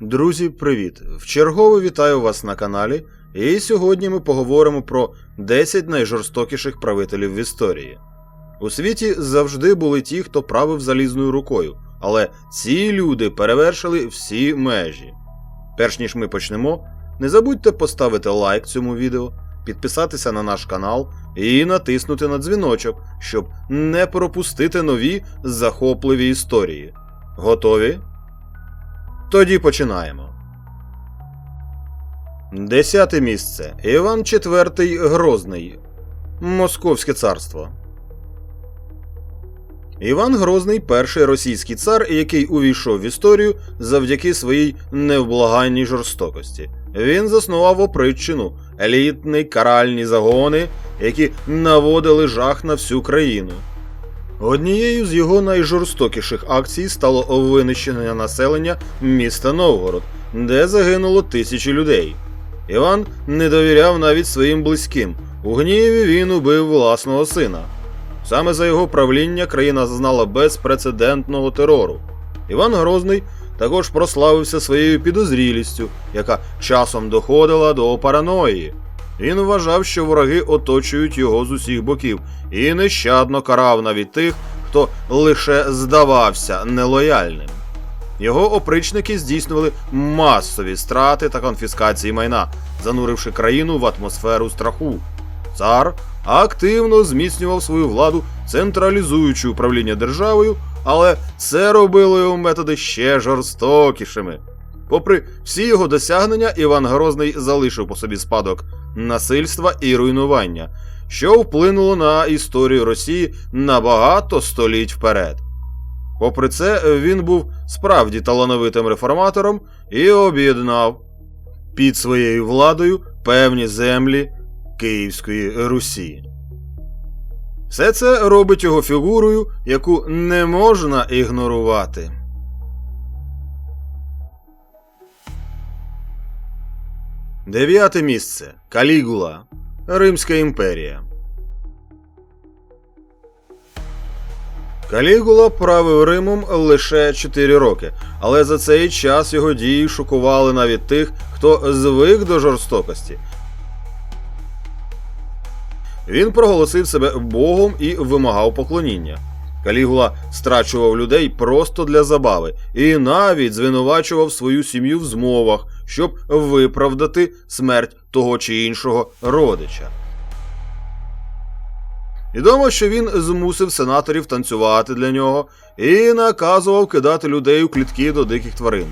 Друзі, привіт! Вчергове вітаю вас на каналі. І сьогодні ми поговоримо про 10 найжорстокіших правителів в історії. У світі завжди були ті, хто правив залізною рукою, але ці люди перевершили всі межі. Перш ніж ми почнемо, не забудьте поставити лайк цьому відео, підписатися на наш канал і натиснути на дзвіночок, щоб не пропустити нові захопливі історії. Готові? Тоді починаємо. Десяте місце. Іван IV Грозний. Московське царство. Іван Грозний перший російський цар, який увійшов в історію завдяки своїй невблаганній жорстокості. Він заснував оприччину, елітні каральні загони, які наводили жах на всю країну. Однією з його найжорстокіших акцій стало винищення населення міста Новгород, де загинуло тисячі людей. Іван не довіряв навіть своїм близьким. У гніві він убив власного сина. Саме за його правління країна зазнала безпрецедентного терору. Іван Грозний також прославився своєю підозрілістю, яка часом доходила до параної. Він вважав, що вороги оточують його з усіх боків, і нещадно карав навіть тих, хто лише здавався нелояльним. Його опричники здійснювали масові страти та конфіскації майна, зануривши країну в атмосферу страху. Цар активно зміцнював свою владу, централізуючи управління державою, але це робило його методи ще жорстокішими. Попри всі його досягнення, Іван Грозний залишив по собі спадок насильства і руйнування, що вплинуло на історію Росії на багато століть вперед. Попри це, він був справді талановитим реформатором і об'єднав під своєю владою певні землі Київської Русі. Все це робить його фігурою, яку не можна ігнорувати. Дев'яте місце. Калігула. Римська імперія. Калігула правив Римом лише 4 роки, але за цей час його дії шокували навіть тих, хто звик до жорстокості. Він проголосив себе Богом і вимагав поклоніння. Калігула страчував людей просто для забави і навіть звинувачував свою сім'ю в змовах, щоб виправдати смерть того чи іншого родича. Відомо, що він змусив сенаторів танцювати для нього і наказував кидати людей у клітки до диких тварин.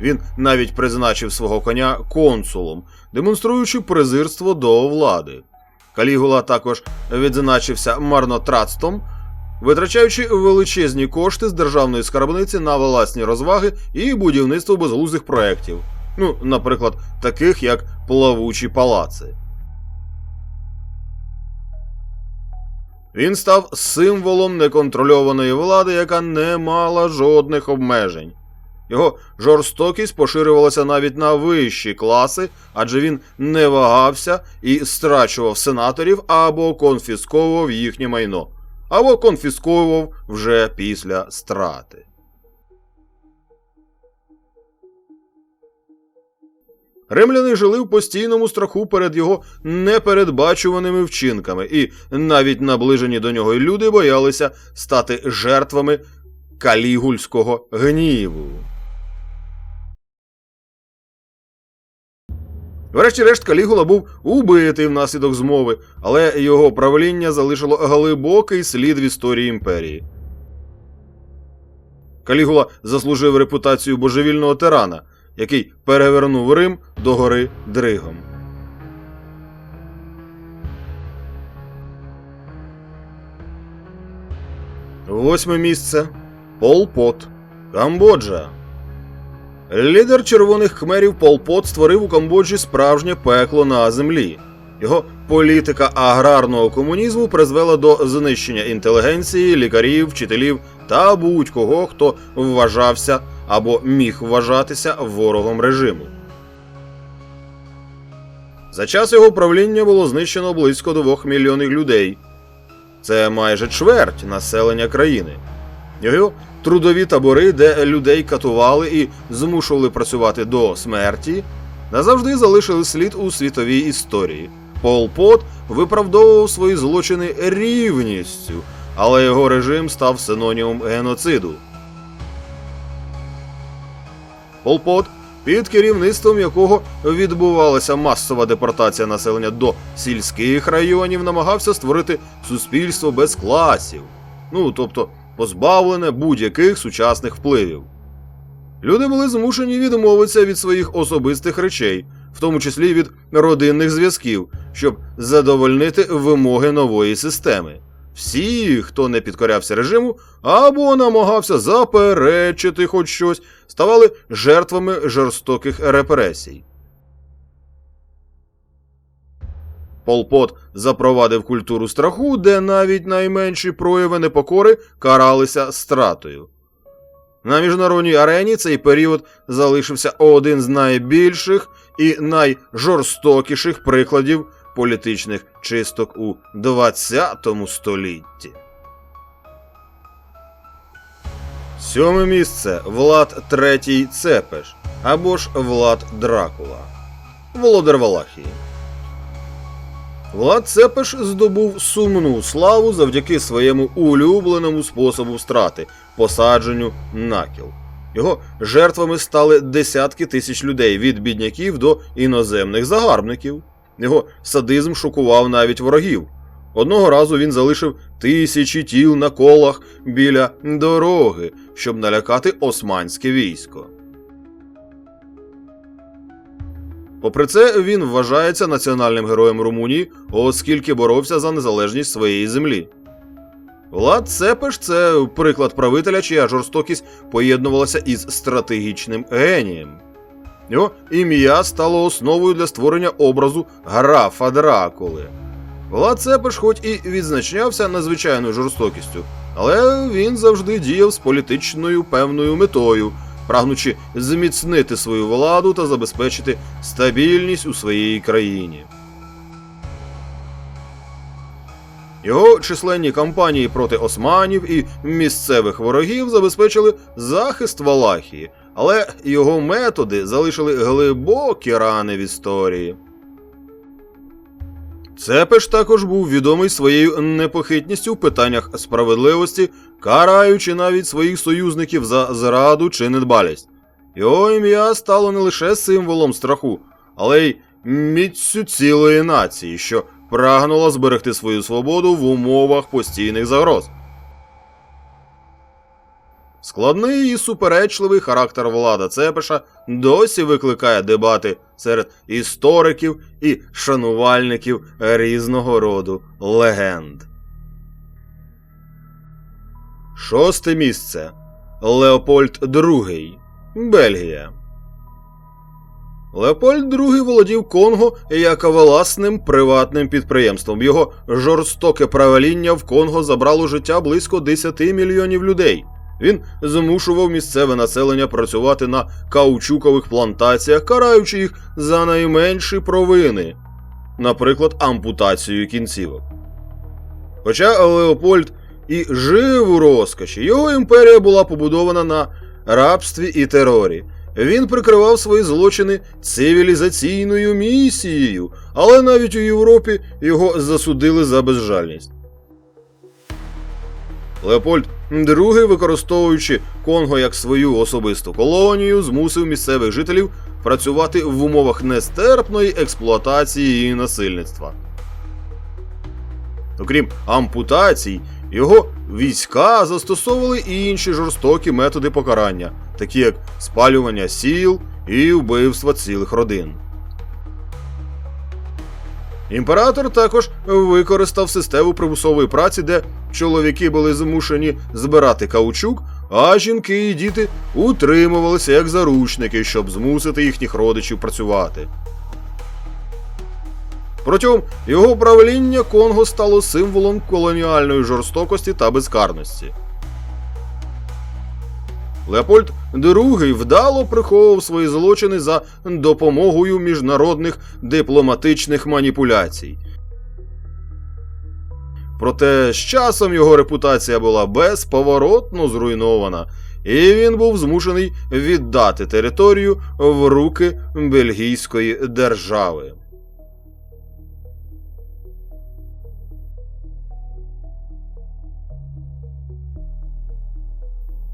Він навіть призначив свого коня консулом, демонструючи презирство до влади. Калігула також відзначився марнотратством, витрачаючи величезні кошти з державної скарбниці на власні розваги і будівництво безглуздих проєктів. Ну, наприклад, таких як плавучі палаци. Він став символом неконтрольованої влади, яка не мала жодних обмежень. Його жорстокість поширювалася навіть на вищі класи, адже він не вагався і страчував сенаторів або конфісковував їхнє майно, або конфісковував вже після страти. Римляни жили в постійному страху перед його непередбачуваними вчинками, і навіть наближені до нього люди боялися стати жертвами калігульського гніву. Врешті-решт Калігула був убитий внаслідок змови, але його правління залишило глибокий слід в історії імперії. Калігула заслужив репутацію божевільного тирана, який перевернув Рим до гори Дригом. Восьме місце Пол Пот. Камбоджа. Лідер червоних хмерів Пол Пот створив у Камбоджі справжнє пекло на землі. Його політика аграрного комунізму призвела до знищення інтелігенції, лікарів, вчителів та будь-кого, хто вважався або міг вважатися ворогом режиму. За час його правління було знищено близько 2 мільйонів людей. Це майже чверть населення країни. Його трудові табори, де людей катували і змушували працювати до смерті, назавжди залишили слід у світовій історії. Пол Пот виправдовував свої злочини рівністю, але його режим став синонімом геноциду. Пол Пот, під керівництвом якого відбувалася масова депортація населення до сільських районів, намагався створити суспільство без класів, ну тобто позбавлене будь-яких сучасних впливів. Люди були змушені відмовитися від своїх особистих речей, в тому числі від родинних зв'язків, щоб задовольнити вимоги нової системи. Всі, хто не підкорявся режиму або намагався заперечити хоч щось, ставали жертвами жорстоких репресій. Пол Пот запровадив культуру страху, де навіть найменші прояви непокори каралися стратою. На міжнародній арені цей період залишився один з найбільших і найжорстокіших прикладів політичних чисток у ХХ столітті. Сьоме місце Влад Третій Цепеш або ж Влад Дракула. Володар Валахії. Влад Цепеш здобув сумну славу завдяки своєму улюбленому способу страти посадженню накіл. Його жертвами стали десятки тисяч людей від бідняків до іноземних загарбників. Його садизм шокував навіть ворогів. Одного разу він залишив тисячі тіл на колах біля дороги, щоб налякати османське військо. Попри це, він вважається національним героєм Румунії, оскільки боровся за незалежність своєї землі. Влад Цепеш це приклад правителя, чия жорстокість поєднувалася із стратегічним генієм. Його ім'я стало основою для створення образу графа Дракули. Влад Цепеш хоч і відзначався надзвичайною жорстокістю, але він завжди діяв з політичною певною метою, прагнучи зміцнити свою владу та забезпечити стабільність у своїй країні. Його численні кампанії проти османів і місцевих ворогів забезпечили захист Валахії, але його методи залишили глибокі рани в історії. Цепеш також був відомий своєю непохитністю в питаннях справедливості, караючи навіть своїх союзників за зраду чи недбалість. Його ім'я стало не лише символом страху, але й міцю цілої нації, що прагнула зберегти свою свободу в умовах постійних загроз. Складний і суперечливий характер влада Цепеша досі викликає дебати серед істориків і шанувальників різного роду легенд. Шосте місце Леопольд II. Бельгія. Леопольд II володів Конго як власним приватним підприємством. Його жорстоке правління в Конго забрало життя близько 10 мільйонів людей. Він змушував місцеве населення працювати на каучукових плантаціях, караючи їх за найменші провини, наприклад, ампутацією кінцівок. Хоча Леопольд і жив у розкоші, його імперія була побудована на рабстві і терорі. Він прикривав свої злочини цивілізаційною місією, але навіть у Європі його засудили за безжальність. Леопольд II, використовуючи Конго як свою особисту колонію, змусив місцевих жителів працювати в умовах нестерпної експлуатації і насильництва. Окрім ампутацій, його війська застосовували і інші жорстокі методи покарання, такі як спалювання сіл і вбивства цілих родин. Імператор також використав систему примусової праці, де чоловіки були змушені збирати каучук, а жінки і діти утримувалися як заручники, щоб змусити їхніх родичів працювати. Протягом його правління Конго стало символом колоніальної жорстокості та безкарності. Леопольд II вдало приховував свої злочини за допомогою міжнародних дипломатичних маніпуляцій. Проте з часом його репутація була безповоротно зруйнована, і він був змушений віддати територію в руки бельгійської держави.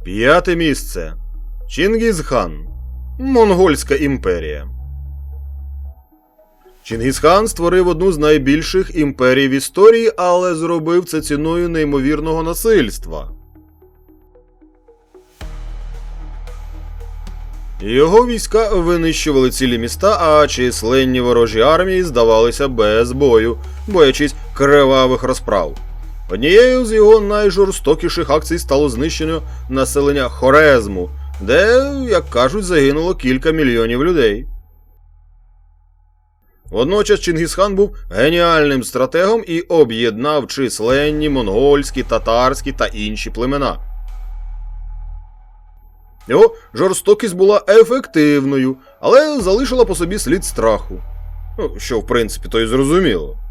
П'яте місце. Чингізхан. Монгольська імперія. Чингісхан створив одну з найбільших імперій в історії, але зробив це ціною неймовірного насильства. Його війська винищували цілі міста, а численні ворожі армії здавалися без бою, боячись кривавих розправ. Однією з його найжорстокіших акцій стало знищення населення Хорезму, де, як кажуть, загинуло кілька мільйонів людей. Водночас Чингісхан був геніальним стратегом і об'єднав численні монгольські, татарські та інші племена. Його жорстокість була ефективною, але залишила по собі слід страху. Ну, що, в принципі, то й зрозуміло.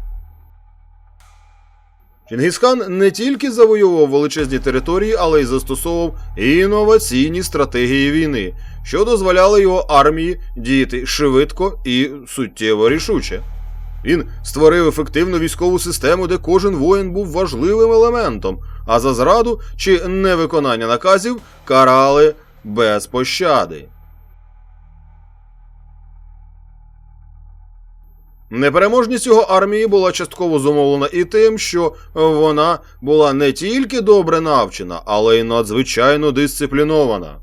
Чингісхан не тільки завоював величезні території, але й застосовував інноваційні стратегії війни, що дозволяли його армії діяти швидко і суттєво рішуче. Він створив ефективну військову систему, де кожен воїн був важливим елементом, а за зраду чи невиконання наказів карали без пощади. Непереможність його армії була частково зумовлена і тим, що вона була не тільки добре навчена, але й надзвичайно дисциплінована.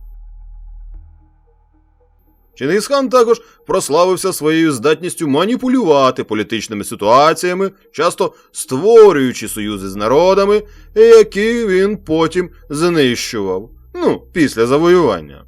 Чингисхан також прославився своєю здатністю маніпулювати політичними ситуаціями, часто створюючи союзи з народами, які він потім знищував. Ну, після завоювання.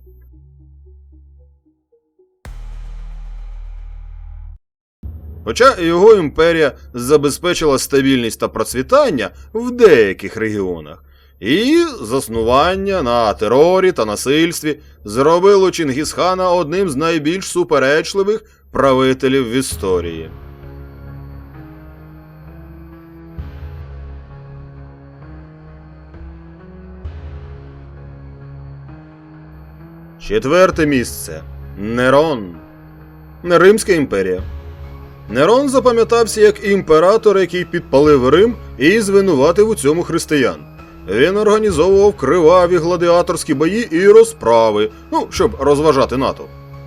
Хоча його імперія забезпечила стабільність та процвітання в деяких регіонах, і заснування на терорі та насильстві зробило Чингісхана одним з найбільш суперечливих правителів в історії. Четверте місце Нерон. Римська імперія. Нерон запам'ятався як імператор, який підпалив Рим і звинуватив у цьому християн. Він організовував криваві гладіаторські бої і розправи, ну, щоб розважати НАТО.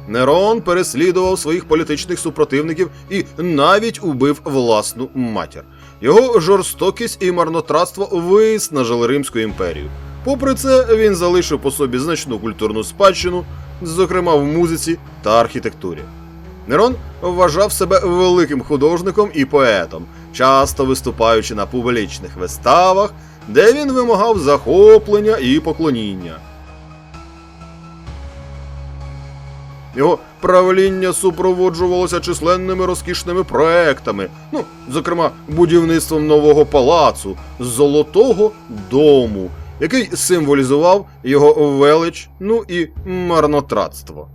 Нерон переслідував своїх політичних супротивників і навіть убив власну матір. Його жорстокість і марнотратство виснажили Римську імперію. Попри це, він залишив по собі значну культурну спадщину, зокрема в музиці та архітектурі. Нерон вважав себе великим художником і поетом, часто виступаючи на публічних виставах, де він вимагав захоплення і поклоніння. Його правління супроводжувалося численними розкішними проектами, ну, зокрема, будівництвом нового палацу Золотого дому, який символізував його велич, ну і марнотратство.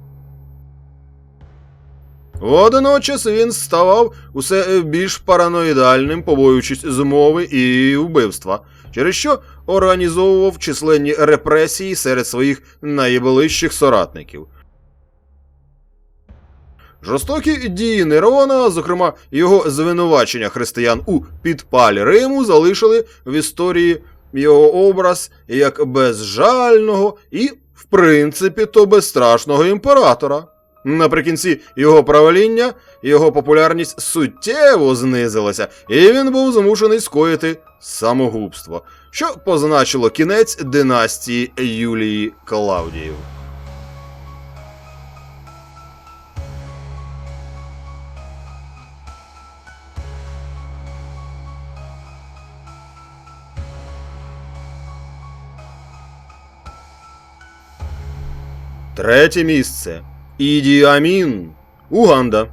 Водночас він ставав усе більш параноїдальним, побоюючись змови і вбивства, через що організовував численні репресії серед своїх найближчих соратників. Жорстокі дії Нерона, зокрема його звинувачення християн у підпалі Риму, залишили в історії його образ як безжального і, в принципі, то безстрашного імператора. Наприкінці його правління його популярність суттєво знизилася, і він був змушений скоїти самогубство, що позначило кінець династії Юлії Клавдіїв. Третє місце. Іді Амін. Уганда.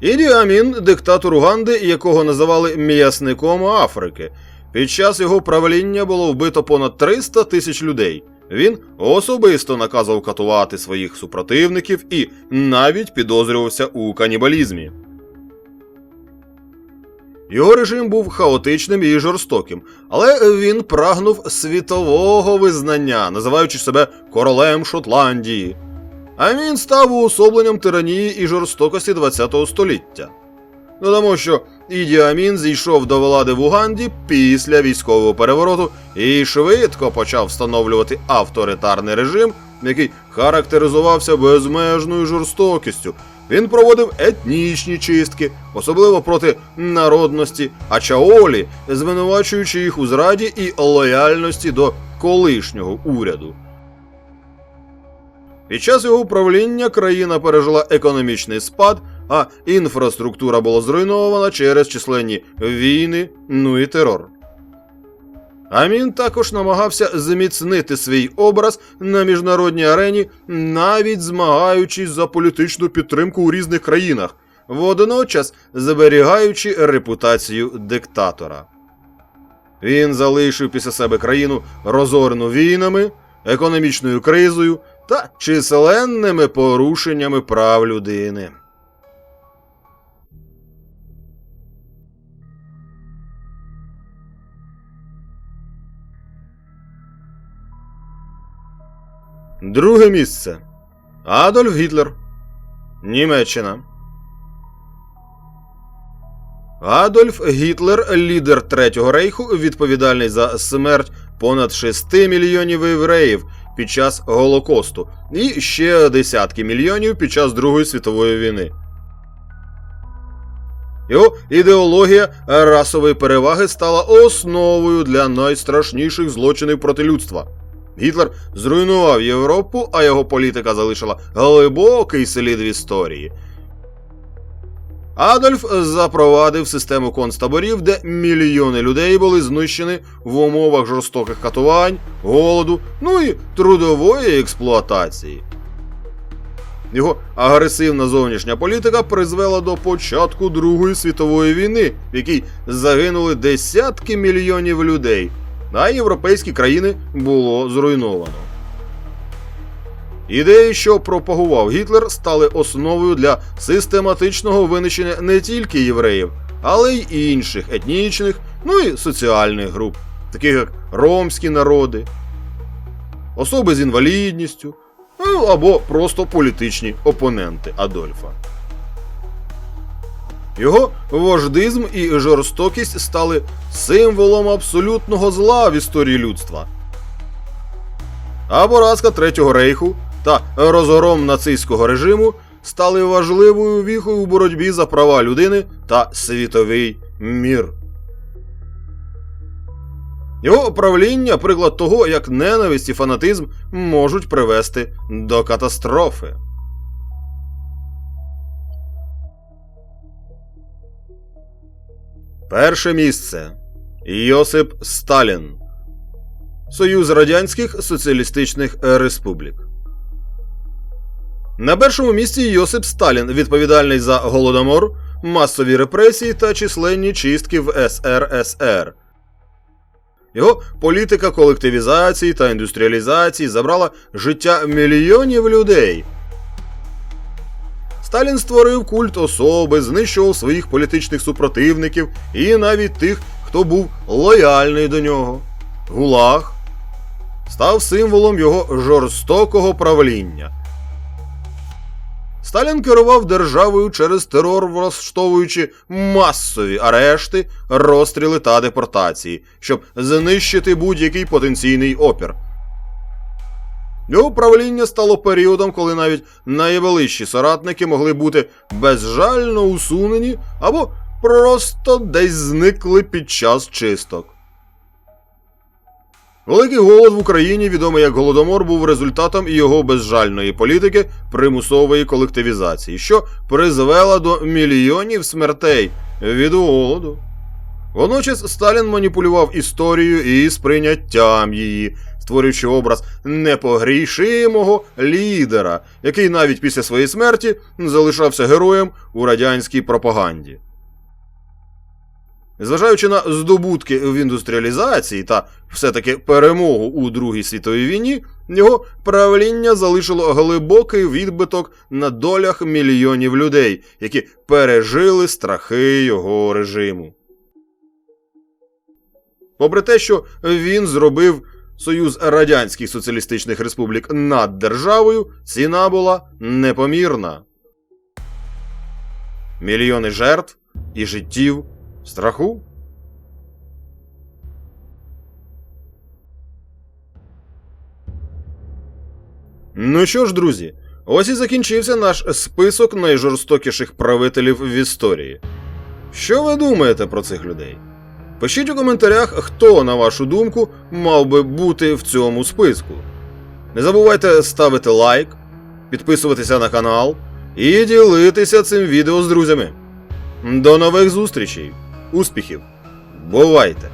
Іді Амін – диктатор Уганди, якого називали м'ясником Африки. Під час його правління було вбито понад 300 тисяч людей. Він особисто наказував катувати своїх супротивників і навіть підозрювався у канібалізмі. Його режим був хаотичним і жорстоким, але він прагнув світового визнання, називаючи себе королем Шотландії. А він став уособленням тиранії і жорстокості ХХ століття. Додамо, що Іді Амін зійшов до влади в Уганді після військового перевороту і швидко почав встановлювати авторитарний режим, який характеризувався безмежною жорстокістю. Він проводив етнічні чистки, особливо проти народності Ачаолі, звинувачуючи їх у зраді і лояльності до колишнього уряду. Під час його управління країна пережила економічний спад, а інфраструктура була зруйнована через численні війни, ну і терор. Амін також намагався зміцнити свій образ на міжнародній арені, навіть змагаючись за політичну підтримку у різних країнах, водночас зберігаючи репутацію диктатора. Він залишив після себе країну розорену війнами, економічною кризою та численними порушеннями прав людини. Друге місце. Адольф Гітлер. Німеччина. Адольф Гітлер, лідер Третього рейху, відповідальний за смерть понад 6 мільйонів євреїв під час Голокосту і ще десятки мільйонів під час Другої світової війни. Його ідеологія расової переваги стала основою для найстрашніших злочинів проти людства. Гітлер зруйнував Європу, а його політика залишила глибокий слід в історії. Адольф запровадив систему концтаборів, де мільйони людей були знищені в умовах жорстоких катувань, голоду, ну і трудової експлуатації. Його агресивна зовнішня політика призвела до початку Другої світової війни, в якій загинули десятки мільйонів людей, а європейські країни було зруйновано. Ідеї, що пропагував Гітлер, стали основою для систематичного винищення не тільки євреїв, але й інших етнічних, ну і соціальних груп, таких як ромські народи, особи з інвалідністю, ну або просто політичні опоненти Адольфа. Його вождизм і жорстокість стали символом абсолютного зла в історії людства. А поразка Третього рейху та розгром нацистського режиму стали важливою віхою у боротьбі за права людини та світовий мір. Його правління приклад того, як ненависть і фанатизм можуть привести до катастрофи. Перше місце Йосип Сталін. Союз Радянських Соціалістичних Республік. На першому місці Йосип Сталін, відповідальний за голодомор, масові репресії та численні чистки в СРСР. Його політика колективізації та індустріалізації забрала життя мільйонів людей. Сталін створив культ особи, знищував своїх політичних супротивників і навіть тих, хто був лояльний до нього. Гулаг став символом його жорстокого правління. Сталін керував державою через терор, влаштовуючи масові арешти, розстріли та депортації, щоб знищити будь-який потенційний опір. Його правління стало періодом, коли навіть найвеличші соратники могли бути безжально усунені або просто десь зникли під час чисток. Великий голод в Україні, відомий як Голодомор, був результатом його безжальної політики примусової колективізації, що призвела до мільйонів смертей від голоду. Водночас Сталін маніпулював історією і сприйняттям її, створюючи образ непогрішимого лідера, який навіть після своєї смерті залишався героєм у радянській пропаганді. Зважаючи на здобутки в індустріалізації та все-таки перемогу у Другій світовій війні, його правління залишило глибокий відбиток на долях мільйонів людей, які пережили страхи його режиму. Попри те, що він зробив Союз Радянських Соціалістичних Республік над державою, ціна була непомірна. Мільйони жертв і життів страху. Ну що ж, друзі, ось і закінчився наш список найжорстокіших правителів в історії. Що ви думаєте про цих людей? Пишіть у коментарях, хто, на вашу думку, мав би бути в цьому списку. Не забувайте ставити лайк, підписуватися на канал і ділитися цим відео з друзями. До нових зустрічей! Успіхів! Бувайте!